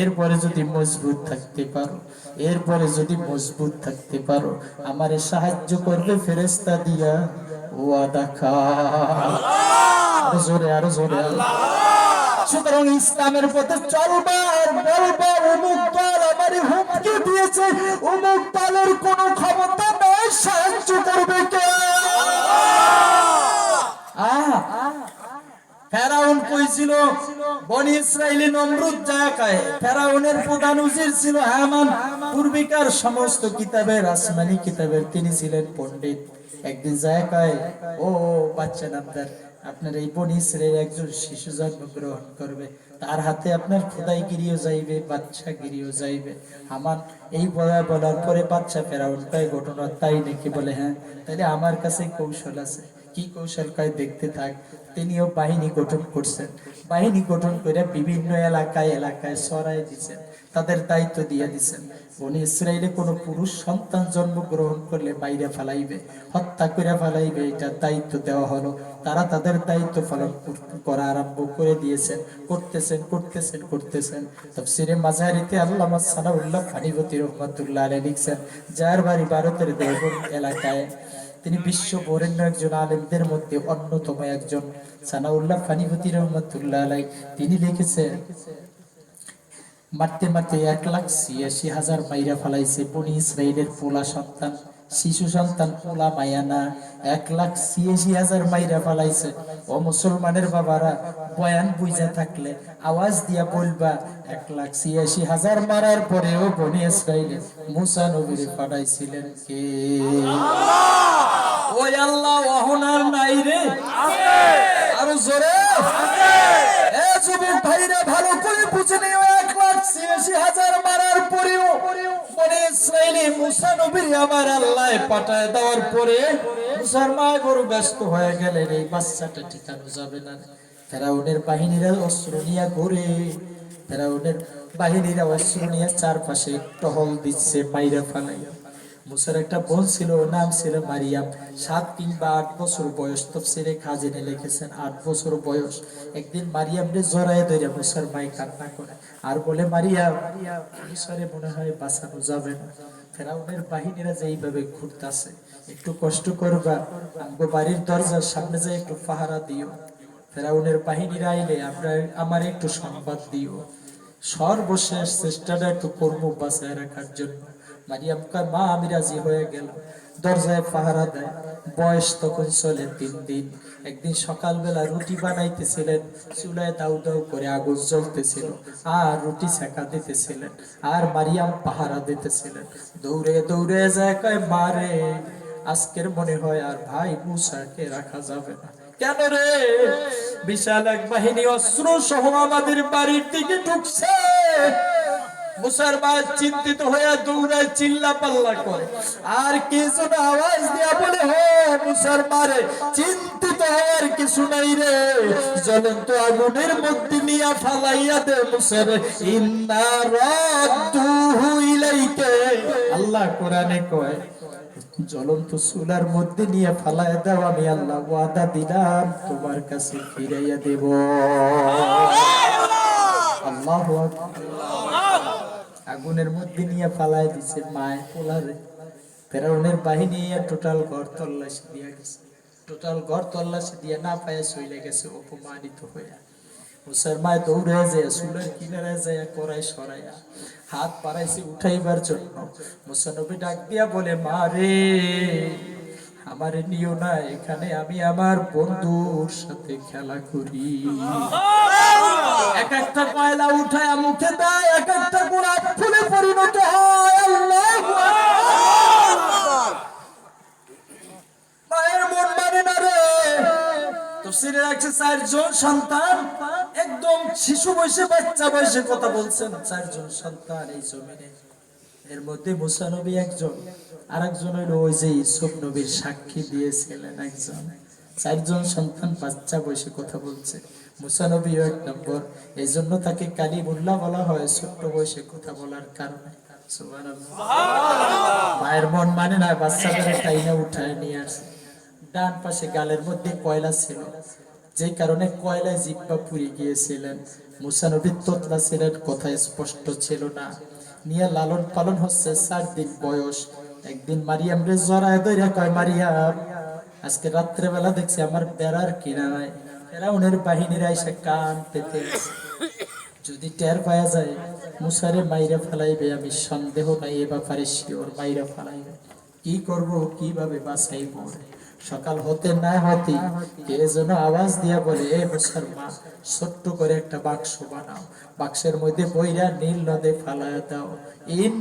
এরপরে যদি মজবুত থাকতে পারো, এরপরে যদি মজবুত থাকতে পারো, আমারে সাহায্য করবে ফেরেস্তা দিয়া। খা আরও জোরে আরও জোরে সুতরাং ইসলামের পথে চলবা আর অমুক দল আমার হুমকি দিয়েছে। অমুক দলের কোনো ক্ষমতা সাহায্য করবে কে? কইছিল বনি ইসরায়েলি নমরুদ জায়গায় ফেরাউনের প্রধান উজির ছিল হামান। পূর্বিকার সমস্ত কিতাবের, আসমানি কিতাবের তিনি ছিলেন পণ্ডিত। একদিন জায়গায়, ও, বাচ্চা নামদার, আপনার এই বনি ইসরায়েল একজন শিশু জন্মগ্রহণ করবে। তার হাতে আপনার খোদাই গিরিও যাইবে বাচ্চা গিরিও যাইবে। আমার এই বলা বলার পরে বাচ্চা ফেরাউন কয় ঘটনা তাই নাকি বলে হ্যাঁ তাহলে আমার কাছে কৌশল আছে। কি কৌশল? কয়, দেখতে থাক। তিনিও বাহিনী গঠন করছেন। বাহিনী গঠন করে বিভিন্ন এলাকায় এলাকায় সরাই দিচ্ছেন তাদের দায়িত্ব দিয়ে দিচ্ছেন বনি ইসরায়েলে কোনো পুরুষ সন্তান জন্মগ্রহণ করলে বাইরে ফেলাইবে, হত্যা করে ফেলাইবে, এটা দায়িত্ব দেওয়া হলো। তারা তাদের দায়িত্ব পালন করা আরম্ভ করে দিয়েছেন। করতেছেন করতেছেন করতেছেন। তফসিরে মাঝারিতে আল্লামা সানাউল্লাহ ফানিবতী রহমতুল্লাহ আলাই লিখছেন, যার বাড়ি ভারতের দেবন এলাকায়। তিনি বিশ্ব বরেণ্য একজন আলেমদের মধ্যে অন্যতম একজন। সানাউল্লাহ ফানিবতী রহমতুল্লাহ আলাই তিনি লিখেছেন, মারতে মারতে এক লাখ ছিয়াশি হাজার মাইরা ফেলাইছে বনি ইসরায়েলের পোলা সন্তান, শিশু সন্তান পোলা মায়ানা। এক লাখ ছিয়াশি হাজার মাইরা ফেলাইছে। ও মুসলমানের বাবারা, বয়ান বুঝা থাকলে আওয়াজ দিয়া বলবা, এক লাখ ছিয়াশি হাজার মারার পরেও বনি ইসরায়েলে মুসা নবীরে পাঠাইছিলেন কে? ওই আল্লাহ অহনার নাই রে। আরও জোরে। এ যুবক ভাইরা ভালো করে বুঝে নিও এক লাখ ছিয়াশি হাজার মারার পরেও ইসরায়েলি মুসা নবীর আমার আল্লাহ পাঠায় দেওয়ার পরে মুসার মা ব্যস্ত হয়ে গেলেন এই বাচ্চাটা ঠিকানো যাবে না ফেরাউনের বাহিনীরা অস্ত্র নিয়ে ঘুরে ফেরাউনের বাহিনীরা অস্ত্র নিয়ে চারপাশে টহল দিচ্ছে মাইরা ফালাইয়া। মুসার একটা বোন ছিল, ওর নাম ছিল মারিয়াম। সাত কিংবা আট বছর বয়স তফসিরে খাজিনে লিখেছেন, আট বছর বয়স। একদিন মারিয়াম রে জড়ায় ধরে মুসার মাই কান্না করে। আর বলে, মারিয়াম মুসারে মনে হয় বাঁচানো যাবে না। ফেরাউনের বাহিনীরা যে এইভাবে ঘুরতেছে, একটু কষ্ট করবা। আমগো বাড়ির দরজার সামনে যে একটু পাহারা দিও। ফেরাউনের বাহিনীরা আইলে আমরা, আমার একটু সংবাদ দিও। সর্বশেষ চেষ্টাটা একটু করব বাঁচায় রাখার জন্য। মারিয়াম কয় মা, আমি রাজি হয়ে গেলাম। দরজায় পাহারা দেয়। বয়স তখন চলে তিন দিন। একদিন সকালবেলা রুটি বানাইতেছিলেন। চুলায় দাউ দাউ করে আগুন জ্বলতেছিল। আর রুটি দিতেছিলেন। আর মারিয়াম পাহারা দিতেছিলেন। দৌড়ে দৌড়ে যায় কয় মারে আজকের মনে হয় আর ভাই মুসাকে রাখা যাবে না। কেন রে? বিশাল এক বাহিনী অস্ত্র সহ আমাদের বাড়ির দিকে ঢুকছে। মুসলমান চিন্তিত হয়ে দৌড়ায় চিল্লা পাল্লা করে। আর কিছু না আওয়াজ দিয়া বলে হে মুসলমানে চিন্তিত হওয়ার কিছু নাই রে। জ্বলন্ত আগুনের মধ্যে নিয়ে ফালাইয়া দে মুসার। ইন্না রাদ্দুহু ইলাইকে। আল্লাহ কোরআনে কয় জ্বলন্ত চুলার মধ্যে নিয়ে ফালায় দাও আমি আল্লাহ ওয়াদা দিলাম তোমার কাছে ফিরাইয়া দেব। আল্লাহ আগুনের মধ্যে নিয়ে ফালায় দিছে মায় পোলারে। ফেরাউনের বাহিনী টোটাল ঘর তল্লাশি দিয়া গেছে। টোটাল ঘর তল্লাশি দিয়া না পায় চলে গেছে অপমানিত হইয়া। দৌড়ে যায় চুলের কিনারে যায় করাই সরাইয়া হাত উঠাইবার জন্য। মুসানবী ডাক দিয়া বলে মা রে আমারে নিও না এখানে আমি আমার বন্ধুর সাথে খেলা করি। এক একটা কয়লা উঠায় মুখে দেয় এক একটা তফসিরে রাখছে চারজন সন্তান একদম শিশু বয়সে বাচ্চা বয়সে কথা বলছেন। চারজন সন্তান এই জমিনে। এর মধ্যে মুসানবী একজন আরেকজন হইল ওই যে ইসুফ নবীর সাক্ষী দিয়েছিলেন একজন। চারজন সন্তান বাচ্চা বসে কথা বলছে। মুসা নবীও এক নম্বর। এই জন্য তাকে কালিমুল্লাহ বলা হয় ছোট্ট বয়সে কথা বলার কারণে। মায়ের মন মানে না বাচ্চাদের টাইনে উঠায় নিয়ে আসে। ডান পাশে গালের মধ্যে কয়লা ছিল। যে কারণে কয়লায় জিব্বা পুড়ে গিয়েছিলেন। মুসানবীর তোতলা ছিলেন কথা স্পষ্ট ছিল না। নিয়ে লালন পালন হচ্ছে চার দিন বয়স। একদিন মারিয়াম রে জড়ায় দইরা কয়, মারিয়াম, আজকে রাত্রে বেলা দেখছি আমার বেড়ার কিনারায় ফেরাউনের বাহিনীরা এসে কান পেতে যদি টের পাওয়া যায়, মুসারে মাইরা ফেলাইবে, আমি সন্দেহ নাই এ ব্যাপারে শিওর মাইরা ফেলাইবে। কি করব, কীভাবে বাঁচাইব সকাল হতে না হতে কে যেন আওয়াজ দিয়া বলে, এ মুসলমান, ছোট্ট করে একটা বাক্স বানাও। বাক্সের মধ্যে বইরা নীল নদে ফালায় দাও। ইন